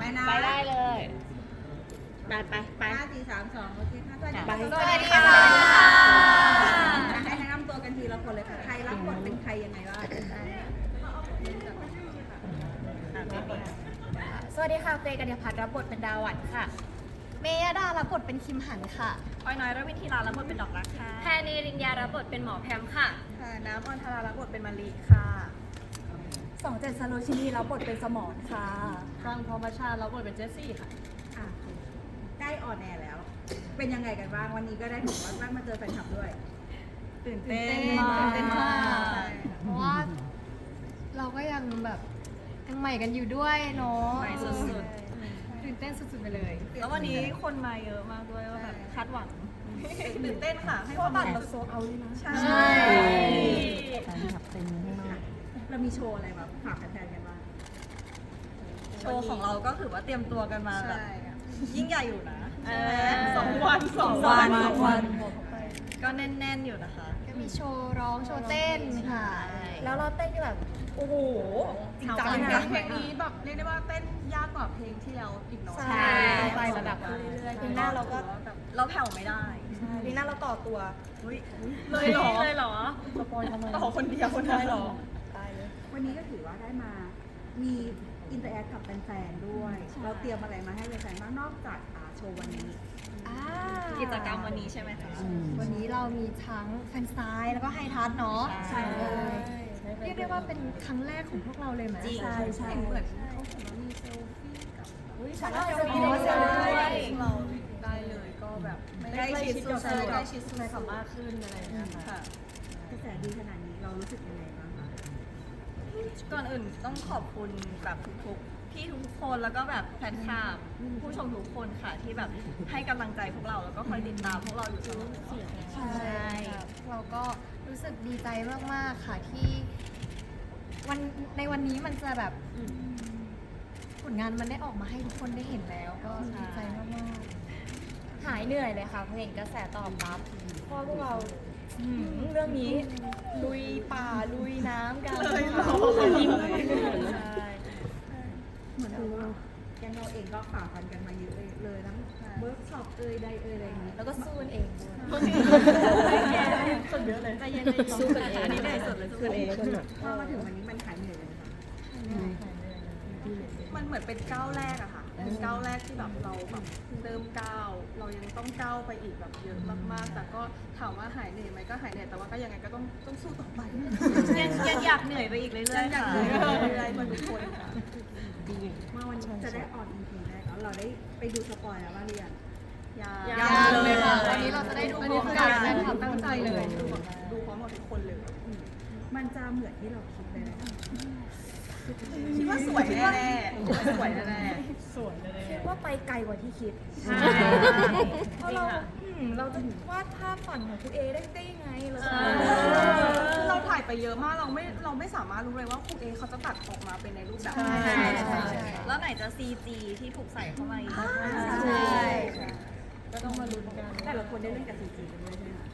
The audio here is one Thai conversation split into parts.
ไปนะ ไปได้เลย ไปไปไป ห้าสี่สามสองโอเคค่ะสวัสดีไปค่ะสวัสดีค่ะ ให้แนะนำตัวกันทีละคนเลยค่ะ ใครรับบทเป็นใครยังไงบ้างสวัสดีค่ะเฟย์กัญญาพัฒน์รับบทเป็นดาวันค่ะ เมยดารับบทเป็นคิมหันค่ะพลอยน้อยรวินทีรารับบทเป็นดอกรักค่ะ แพรนีริญญารับบทเป็นหมอแพมค่ะ ค่ะน้ำออนทารารับบทเป็นมารีค่ะ สองเจ็ดสโลชินีรับบทเป็นสมอนค่ะครั้งพรหมชาติรับบทเป็นเจสซี่ค่ะ อะใกล้ออนแอร์แล้ว เป็นยังไงกันบ้างวันนี้ก็ได้ถือว่าได้มาเจอแฟนคลับด้วย ตื่นเต้นตื่นเต้นมาก ใช่เพราะว่าเราก็ยังแบบยังใหม่กันอยู่ด้วยเนาะใหม่สุดตื่นเต้นสุดๆไปเลยๆแล้ววันนี้คนมาเยอะมากด้วยว่าแบบคาดหวังตื่นเต้นค่ะ ให้ความหวังเราโซเอาเลยนะ ใช่ใช่เรามีโชว์อะไรมาฝากแฟนๆกันบ้างโชว์ของเราก็ถือว่าเตรียมตัวกันมาแบบใช่ยิ่งใหญ่อยู่นะเออใช่ไหม สองวันสองวัวันนสองวัน ก็แน่นๆอยู่นะคะ ก็มีโชว์ร้องโชว์เต้นค่ะแล้วเราเต้นก็แบบ โอ้โห จริงจังจริงจันะงเพลงนี้แบบเรียกได้ว่าเต้นยากกว่าเพลงที่แล้วอีกเนาะใช่ไประดับขึ้นเรื่อยๆเพลงหน้าเราก็ แบบเราแผ่วไม่ได้ปีหน้าเราต่อตัว เลยเหรอเลยเหรอสปอยทำไมต่อคนเดียวคนได้เหรอ วันนี้ก็ถือว่าได้มามีอินเตอร์แอคกับแฟนๆด้วยเราเตรียมอะไรมาให้แฟนๆบ้างนอกจากอ่าโชว์วันนี้กิจกรรมวันนี้ใช่ไหมคะ วันนี้เรามีทั้งแฟนซายแล้วก็ไฮทัชเนาะใช่ เรียกได้ว่าเป็นครั้งแรกของพวกเราเลยไหมจริง ใช่ใช่เหมือนเขาเห็นว่ามีเซลฟี่กับใช่เซลฟี่อ๋อได้ใช่ เราได้เลยก็แบบใกล้ชิดสุดๆใกล้ชิดสุดสามารถขึ้นอะไรอย่างเงี้ยๆค่ะค่ะ กระแสดีขนาดนี้เรารู้สึกยังไงบ้างคะ ก่อนอื่นต้องขอบคุณแบบทุกๆพี่ทุกคนแล้วก็แบบแฟนคลับผู้ชมทุกคนค่ะที่แบบให้กำลังใจพวกเราแล้วก็คอยติดตามพวกเราอยู่เสมอใช่เราก็รู้สึกดีใจมากๆค่ะที่ วันในวันนี้มันจะแบบผลงานมันได้ออกมาให้ทุกคนได้เห็นแล้ว ก็ดีใจมากหายเหนื่อยเลยค่ะเพราะเห็นกระแสตอบรับเพราะว่าพวกเรา อืมเรื่องนี้ลุยป่าลุยน้ำกันเลยค่ะใช่ เหมือนกับว่าแกงเราเองก็ฝ่าฟันกันมาเยอะเลยทั้งเวิร์กช็อปเอ่ยใดเอ่ยอะไรอย่างนี้ แล้วก็สู้กันเองด้วยคนเยอะเลยใจเย็นเลยสู้กันเองอันนี้เหนื่อยสุดเลยสู้กันเอง พอมาถึงวันนี้มันหายเหนื่อยเลยนะคะมันเหมือนเป็นก้าวแรกอะค่ะ เป็นก้าวแรกที่แบบเราแบบเริ่มก้าวเรายังต้องก้าวไปอีกแบบเยอะมากๆ แต่ก็ถามว่าหายเหนื่อยไหมก็หายเหนื่อยแต่ว่าก็ยังไงก็ต้องต้องสู้ต่อไปยังยังอยากเหนื่อยไปอีกเรื่อยๆอยากเหนื่อยไปเรื่อยๆเหมือนทุกคนค่ะมาวันนี้จะได้ออนอีพีแรกแล้วเราได้ไปดูสปอยแล้วบ้างหรือยังยาๆยังเลยค่ะวันนี้เราจะได้ดูพร้อมกันแฟนคลับตั้งใจเลยดูแบบดูพร้อมกับทุกคนเลย มันจะเหมือนที่เราคิดเลยนะ คิดว่าสวยแน่ๆสวยแน่คิดว่าไปไกลกว่าที่คิดเพราะเราอืมเราจะวาดภาพฝันของคุณเอได้ได้ยังไงเราจะๆคือเราถ่ายไปเยอะมากเราไม่เราไม่สามารถรู้เลยว่าครูเอเขาจะตัดออกมาเป็นในรูปแบบไหนใช่ใช่ใช่ แล้วไหนจะ CG ที่ถูกใส่เข้ามาอีกใช่ ก็ต้องมาลุ้นกันแต่ละคนได้เล่นกับซีจีกันด้วยใช่ไหมคะ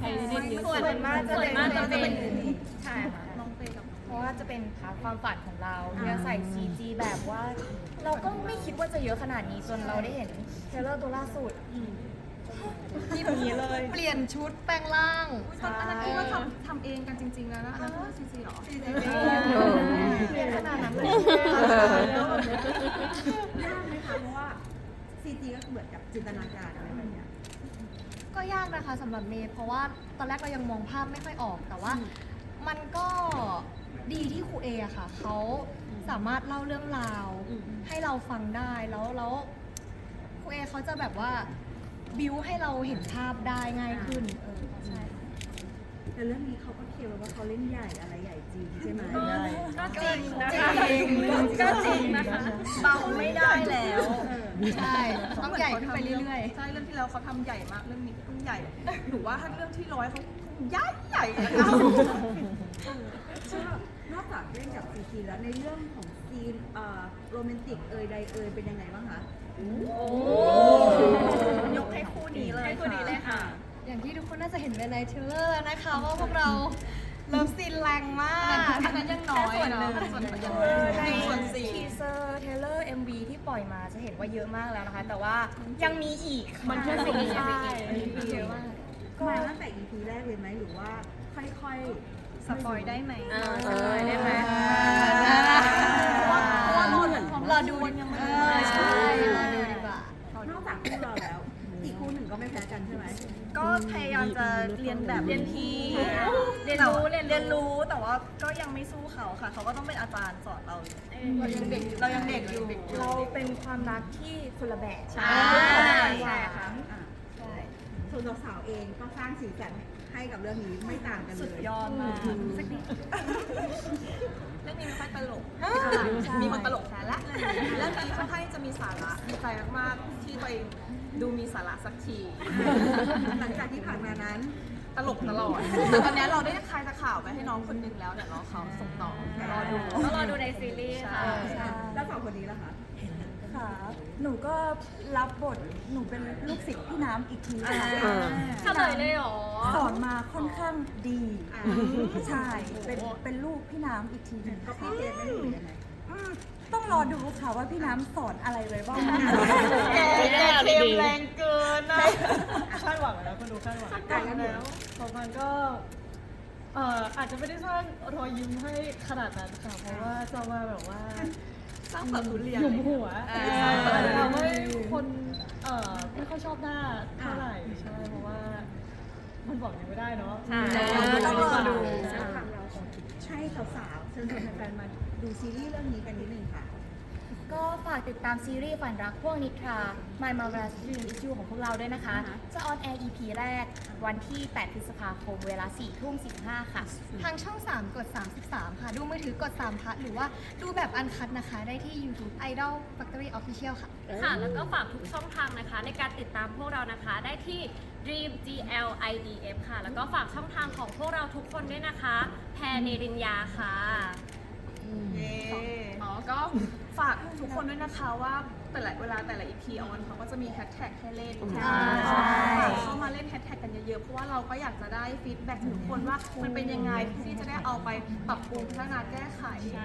ใครเล่นเยอะส่วนมากจะส่วเป็นนมากจะเป็น ใช่ค่ะน้อง เฟย์กับเพราะว่าจะเป็นพาร์ทความฝันของเราที่จะใส่ CG แบบว่า เราก็ไม่คิดว่าจะเยอะขนาดนี้จนเราได้เห็นเทรลเลอร์ตัวล่าสุดที่นี้เลยเปลี่ยนชุดแปลงร่างตอนอันนั้นคิดว่าทำทำเองกันจริง ๆ แล้วนะอันนั้นคือ CG เหรอ CG เปลี่ยนขนาดนั้นเลยยากไหมคะเพราะว่าซีจีก็คือเหมือนกับจินตนาการอะไรแบบเนี้ยก็ยากนะคะสำหรับเมย์เพราะว่าตอนแรกเรายังมองภาพไม่ค่อยออกแต่ว่า มันก็ดีที่ครูเออะค่ะเขาสามารถเล่าเรื่องราวให้เราฟังได้แล้วแล้วครูเอเขาจะแบบว่าบิวให้เราเห็นภาพได้ง่ายขึ้นเออใช่แต่เรื่องนี้เขาก็เคลมว่าเขาเล่นใหญ่อะไรใหญ่จริงใช่ไหมก็จริงนะคะก็จริงนะคะเบาไม่ได้แล้วใช่ต้องใหญ่ขึ้นไปเรื่อยใช่เรื่องที่แล้วเขาทำใหญ่มากเรื่องนี้เพิ่งใหญ่หนูว่าถ้าเรื่องที่ร้อยเขาใหญ่ใหญ่ๆนะคะชอบ นอกจากเล่นกับซีจีแล้วในเรื่องของซีนเอ่อโรแมนติกเอ่ยใดเอ่ยเป็นยังไงบ้างคะยกให้คู่นี้เลยให้คู่นี้เลยค่ะๆอย่างที่ทุกคนน่าจะเห็นในในเทรลเลอร์นะคะว่าพวกเราเลิฟซีนแรงมากอันนั้นยังน้อยแค่ส่วนหนึ่งเนอะส่วนหนึ่งในส่วนสี่ทีเซอร์เทรลเลล่อยมาจะเห็นว่าเยอะมากแล้วนะคะ แต่ว่ายังมีอีกค่ะมันแค่สี่ใช่ยังมีอีกเยอะมากมาตั้งแต่ EP แรกเลยไหมหรือว่าค่อยๆ สปอยได้ไหมอ่าสปอยได้ไหมเพราะว่าเรารอดูยังไม่ใช่รอดูดีกว่านอกจากคู่เราแล้วอีกคู่หนึ่งก็ไม่แพ้กันใช่ไหมก็พยายามจะเรียนแบบเรียนพี่เรียนรู้แต่ว่าเรียนรู้เรียนรู้แต่ว่าก็ยังไม่สู้เขาค่ะ เขาก็ต้องเป็นอาจารย์สอนเราเรายังเด็กเรายังเด็กอยู่เราเป็นความรักที่คนละแบบใช่ใช่ค่ะอะใช่ส่วนสาวๆเองก็สร้างสีสัน ให้กับเรื่องนี้ไม่ต่างกันเลยสุดยอดมากสักนิดเรื่องนี้ไม่ค่อยตลก มีคนตลกแทนละเรื่องนี้ค่อนข้างจะมีสาระดีใจมากๆที่ตัวเองดูมีสาระสักทีหลังจากที่ผ่านมานั้นตลกตลอดแต่ตอนนี้เราได้คลายตะข่าวไปให้น้องคนนึงแล้วเดี๋ยวรอเขาส่งต่อรอดูต้องรอดูในซีรีส์ค่ะแล้วสองคนนี้ล่ะคะค่ะหนูก็รับบท หนูเป็นลูกศิษย์พี่น้ำอีกทีค่ะเฉลยเลยเหรอ สอนมาค่อนข้างดีใช่เป็นเป็นลูกพี่น้ำอีกทีหนึงก็ค่ะพี่เจนไม่รู้ยังไงอืมต้องรอดูค่ะว่าพี่น้ำสอนอะไรไว้บ้างแกแกเทมแรงเกินนะคาดหวังแล้วคนดูคาดหวังแต่แล้วเดี๋ยวของมันก็เอ่ออาจจะไม่ได้สร้างรอยยิ้มให้ขนาดนั้นค่ะเพราะว่าจะมาแบบว่าสร้างแบบทุเรียนหยุมหัวอ่าอาจจะทำให้คนเอ่อไม่ค่อยชอบหน้าเท่าไหร่ใช่เพราะว่า มันบอกยังไม่ได้เนาะใช่ต้องรอดู ใช่แล้วทางเราให้สาวๆเชิญชวนแฟนๆมาดูซีรีส์เรื่องนี้กันนิดนึงค่ะ ก็ฝากติดตามซีรีส์ฝันรักพวกนิทรา My Marvelous Dream Issue ของพวกเราด้วยนะคะ อ่าฮะ จะออนแอร์ EP แรกวันที่ 8 พฤษภาคม เวลา 4 ทุ่ม 15 ค่ะ ทางช่อง 3 กด 33 ค่ะ ดูมือถือกด 3พัทหรือว่าดูแบบอันคัดนะคะ ได้ที่ YouTube Idol Factory Official ค่ะ ค่ะ แล้วก็ฝากทุกช่องทางนะคะ ในการติดตามพวกเรานะคะ ได้ที่ Dream GL IDF ค่ะ แล้วก็ฝากช่องทางของพวกเราทุกคนด้วยนะคะ แพรเนรินยาค่ะอ๋อ ก็ฝากทุกคนด้วยนะคะว่าแต่ละเวลาแต่ละ EP ออนเขาก็จะมีแฮชแท็กให้เล่นใช่ ฝากเข้ามาเล่นแฮชแท็กกันเยอะๆ เพราะว่าเราก็อยากจะได้ฟีดแบ็กจากทุกคนว่ามันเป็นยังไงที่จะได้เอาไปปรับปรุงพัฒนาแก้ไข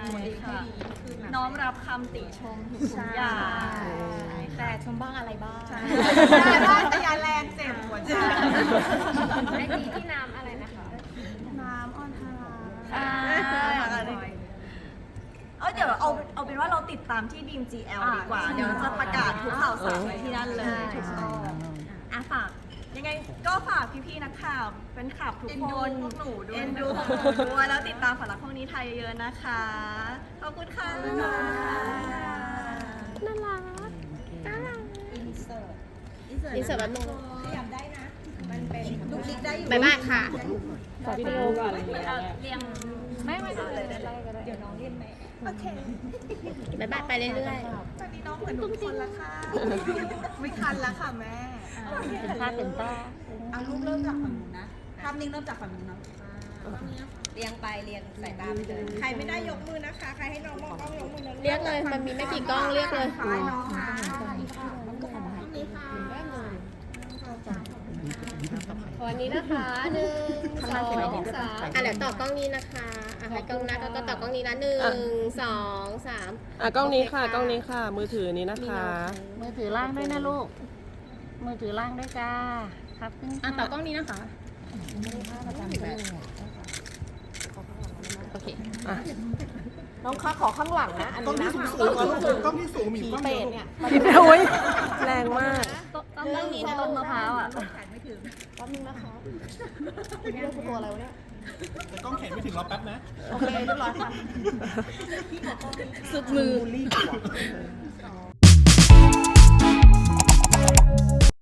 ตัวเองให้ดีขึ้นนะ น้อมรับคำติชมทุกๆอย่างแต่ชมบ้างอะไรบ้างใช่ได้ได้แต่อยาแรงเจ็บหัวใจไอจีที่น้ำอะไรนะคะ น้ำออนทารา อ่า เออเดี๋ยวเอา เอาเป็นว่าเราติดตามที่ดีม GL ดีกว่า เดี๋ยวจะประกาศทุกข่าวสารไว้ที่นั่นเลยถูกต้องอะฝากยังไงก็ฝากพี่ๆนักข่าวเป็นขับทุกเอ็นคดูนพวกหนูด้วยเอ็นดูพวกหนูด้วยแล้วติดตามฝันรักพวกนี้ไทยเยอะๆนะคะ ขอบคุณค่ะอินเสิร์ตแป๊บนึง ขยับได้นะ มันเป็นลูกคิกได้อยู่บ๊ายบายค่ะฝากวิดีโอก่อนเรียงไม่ไม่เอาเลยได้ก็ได้เดี๋ยวน้องเรียนไหมโอเคบ๊ายบายไปเรื่อยๆตอนนี้น้องเหมือนหนูทุกคนละค่ะ ไม่ทันแล้วค่ะแม่เป็นผ้าเป็นต้าเอารูปเริ่มจากฝั่งนู้นนะภาพนิ่งเริ่มจากฝั่งนู้นเนาะเรียงไปเรียงสายตาไปเลยใครไม่ได้ยกมือนะคะ ใครให้น้องมองกล้องยกมือนะเรียกเลย มันมีไม่กี่กล้องเรียกเลยซ้ายน้องนะ วันนี้นะคะหนึ่งสองสามอะเดี๋ยวต่อกล้องนี้นะคะอะให้กล้องหน้าก็ก็ต่อกล้องนี้นะหนึ่งสองสามอะกล้องนี้ค่ะกล้องนี้ค่ะ มือถือนี้นะคะ มือถือล่างด้วยนะลูก มือถือล่างด้วยจ้าครับอะต่อกล้องนี้นะคะโอเคน้องคะขอข้างหลังนะอันนี้นะกล้องที่สูงมีผีกล้องเป็เดีดยวเนี่ยพี่แม่โอ้ยแรงมากต้นนี้นะต้นมะพร้าวอะแขนไม่ ถึงแป๊บนึงนะคะเรียกตัวอะไรวะเนี่ย แต่กล้องแขนไม่ถึงรอแป๊บนะ โอเคเรียบร้อยค่ะสุดมือรีบ